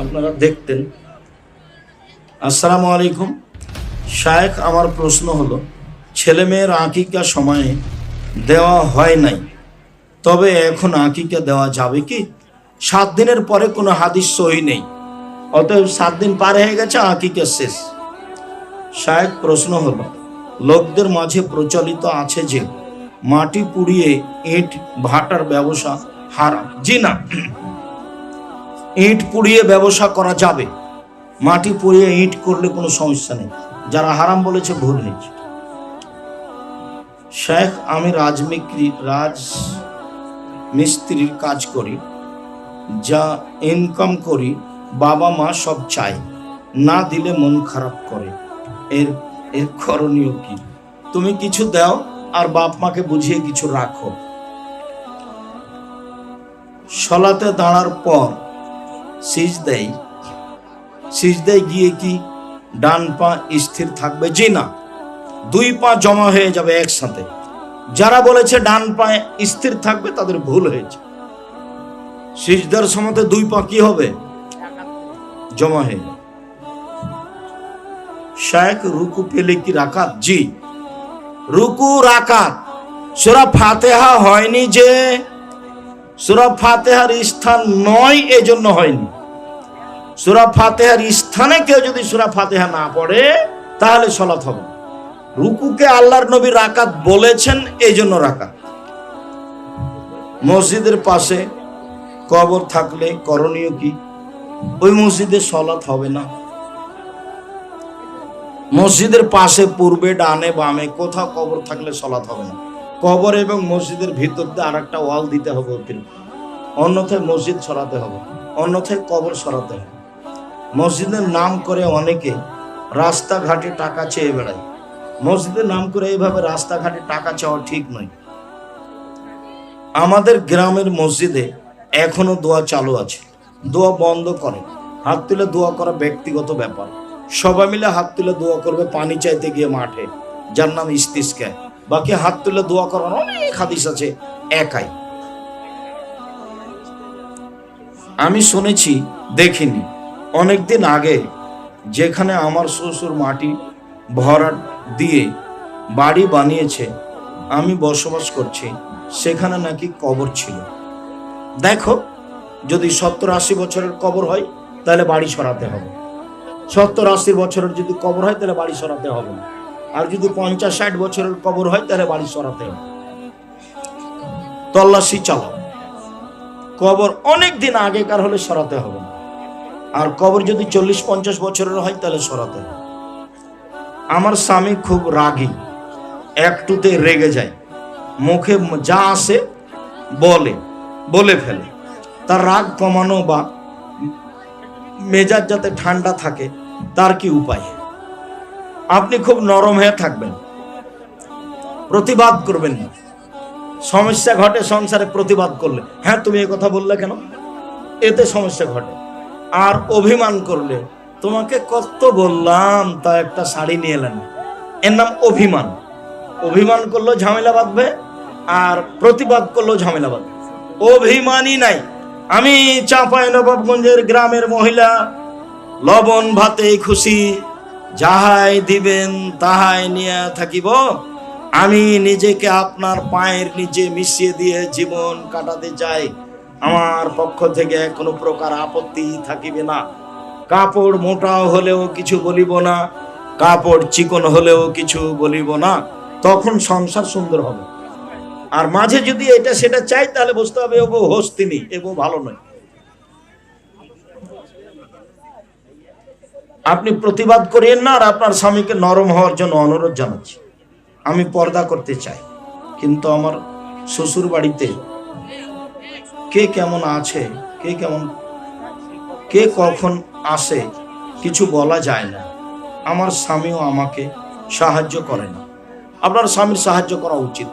আপনারা দেখতেন। আসসালামু আলাইকুম। শায়েখ, আমার প্রশ্ন হলো ছেলে মেয়ের আকিকা সময়ে দেওয়া হয় নাই, তবে এখন আকিকা দেওয়া যাবে কি? সাত দিনের পরে কোনো হাদিস সহি নেই, অতএব সাত দিন পার হয়ে গেছে, আকিকা শেষ। শায়েখ, প্রশ্ন হলো, লোকদের মাঝে প্রচলিত আছে যে, মাটি পুড়িয়ে ইট, ভাটার ব্যবসা হারাম। জি না। ইট পুড়িয়ে ব্যবসা করা যাবে। মাটি পুড়িয়ে ইট করলে কোনো সমস্যা নেই। যারা হারাম বলেছে, ভুল হয়েছে। শেখ, আমি রাজমিস্ত্রি রাজ মিস্ত্রির কাজ করি, যা ইনকাম করি, বাবা মা সব চায়। না দিলে মন খারাপ করে। এর এর করণীয় কি? তুমি কিছু দাও আর বাপ মাকে বুঝিয়ে কিছু রাখো। সলাতে দাঁড়ার পর সিজদাই সিজদাই গিয়ে কি ডান পা স্থির থাকবে? জি না। দুই পা জমা হয়ে যাবে একসাথে। যারা বলেছে ডান পা স্থির থাকবে, তাদের ভুল হয়েছে। সিজদার সময়তে দুই পা কি হবে? জমা হয়ে শায়েক রুকু পেলে কি রাকাত? জি। রুকু, রাকাত। সুরা ফাতেহা হয়নি যে সুরা ফাতেহার স্থান নয়, এজন্য হয়নি। সুরা ফাতেহার স্থানে কেউ যদি সুরা ফাতেহা না পড়ে, তাহলে সলাৎ হবে রুকুকে আল্লাহর নবী রাকাত বলেছেন এই জন্য রাকাত। মসজিদের পাশে কবর থাকলে করণীয় কি? ওই মসজিদে সলাৎ হবে না। মসজিদের পাশে পূর্বে, ডানে, বামে, কোথাও কবর থাকলে সলাৎ হবে না। কবর এবং মসজিদের ভিতর দিয়ে আর একটা ওয়াল দিতে হবে অতিরিক্ত অন্যথায় মসজিদ সরাতে হবে। অন্যথায় কবর সরাতে হবে। মসজিদের নাম করে অনেকে রাস্তাঘাটে টাকা চেয়ে বেড়ায়। মসজিদের নাম করে এইভাবে রাস্তাঘাটে টাকা চাওয়া ঠিক নয়। আমাদের গ্রামের মসজিদে এখনও দোয়া চালু আছে। দোয়া বন্ধ করে। হাত তুলে দোয়া করা ব্যক্তিগত ব্যাপার। সবাই মিলে হাত তুলে দোয়া করবে, পানি চাইতে গিয়ে মাঠে। যার নাম ইস্তিস্কা বাকি হাত তুলে দোয়া করার অনেক হাদিস আছে, একাই। আমি শুনেছি, দেখিনি। অনেকদিন আগে যেখানে আমার শ্বশুর মাটি ভরাট দিয়ে বাড়ি বানিয়েছে, আমি বসবাস করছি, সেখানে নাকি কবর ছিল। দেখো, যদি সত্তর আশি বছরের কবর হয়, তাহলে বাড়ি সরাতে হবে। সত্তর আশি বছরের যদি কবর হয়, তাহলে বাড়ি সরাতে হবে না। আর যদি পঞ্চাশ ষাট বছরের কবর হয়, তাহলে বাড়ি সরাতে হবে। তল্লাশি চালাও। কবর অনেক দিন আগেকার হলে সরাতে হবে আর কবর যদি চল্লিশ পঞ্চাশ বছরের হয়, তাহলে সরাতে হবে। আমার স্বামী খুব রাগী। একটুতে রেগে যায়। মুখে যা আসে, বলে বলে ফেলে। তার রাগ কমানো বা মেজাজ যাতে ঠান্ডা থাকে, তার কি উপায়? আপনি খুব নরম হয়ে থাকবেন। প্রতিবাদ করবেন না। সমস্যা ঘটে, সংসারে প্রতিবাদ করলে। হ্যাঁ তুমি এ কথা বললে কেন? এতে সমস্যা ঘটে। আর অভিমান করলে, তোমাকে কত বললাম, তা একটা শাড়ি নিয়ে এলেন। এর নাম অভিমান। অভিমান করলেও ঝামেলা বাঁধবে, আর প্রতিবাদ করলেও ঝামেলা বাঁধবে। অভিমানই নাই। আমি চাঁপাই নবাবগঞ্জের গ্রামের মহিলা, লবণ ভাতে খুশি। যাহাই দিবেন তাহাই নিয়ে থাকিব। আমি নিজেকে আপনার পায়ের নিচে মিশিয়ে দিয়ে জীবন কাটাতে চাই। আমার পক্ষ থেকে কোনো প্রকার আপত্তি থাকিবে না। কাপড় মোটাও হলেও কিছু বলিব না, কাপড় চিকন হলেও কিছু বলিব না। তখন সংসার সুন্দর হবে। আর মাঝে যদি এটা সেটা চাই, তাহলে বুঝতে হবে ও হস্তিনী, এ ভালো নয়। আপনি প্রতিবাদ করিয়েন না আর আপনার স্বামীকে নরম হওয়ার জন্য অনুরোধ জানাচ্ছি। আমি পর্দা করতে চাই, কিন্তু আমার শ্বশুর বাড়িতে কে কেমন আছে, কে কেমন, কে কখন আসে কিছু বলা যায় না। আমার স্বামীও আমাকে সাহায্য করে না। আপনার স্বামীর সাহায্য করা উচিত।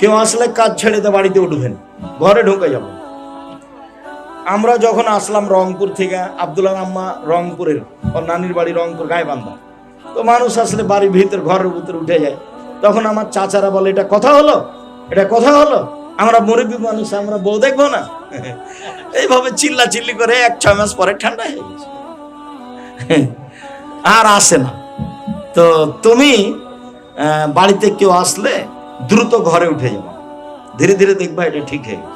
কেউ আসলে কাজ ছেড়ে দিয়ে বাড়িতে উঠবেন, ঘরে ঢুকে যাব আমরা যখন আসলাম রংপুর থেকে আবদুল্লাহ আম্মা রংপুরের, ওর নানির বাড়ি রংপুর গায়েবান্ধা তো মানুষ আসলে বাড়ির ভিতর, ঘরের ভিতরে উঠে যায়। তখন আমার চাচারা বলে, এটা কথা হলো? এটা কথা হলো? আমরা মুরব্বী মানুষ, আমরা বউ দেখব না? এইভাবে চিল্লা চিল্লি করে এক ছয় মাস পরে ঠান্ডা হয়ে গেছে। আর আসে না। তো তুমি বাড়িতে কেউ আসলে দ্রুত ঘরে উঠে যাবে ধীরে ধীরে দেখবা এটা ঠিক হয়ে গেছে।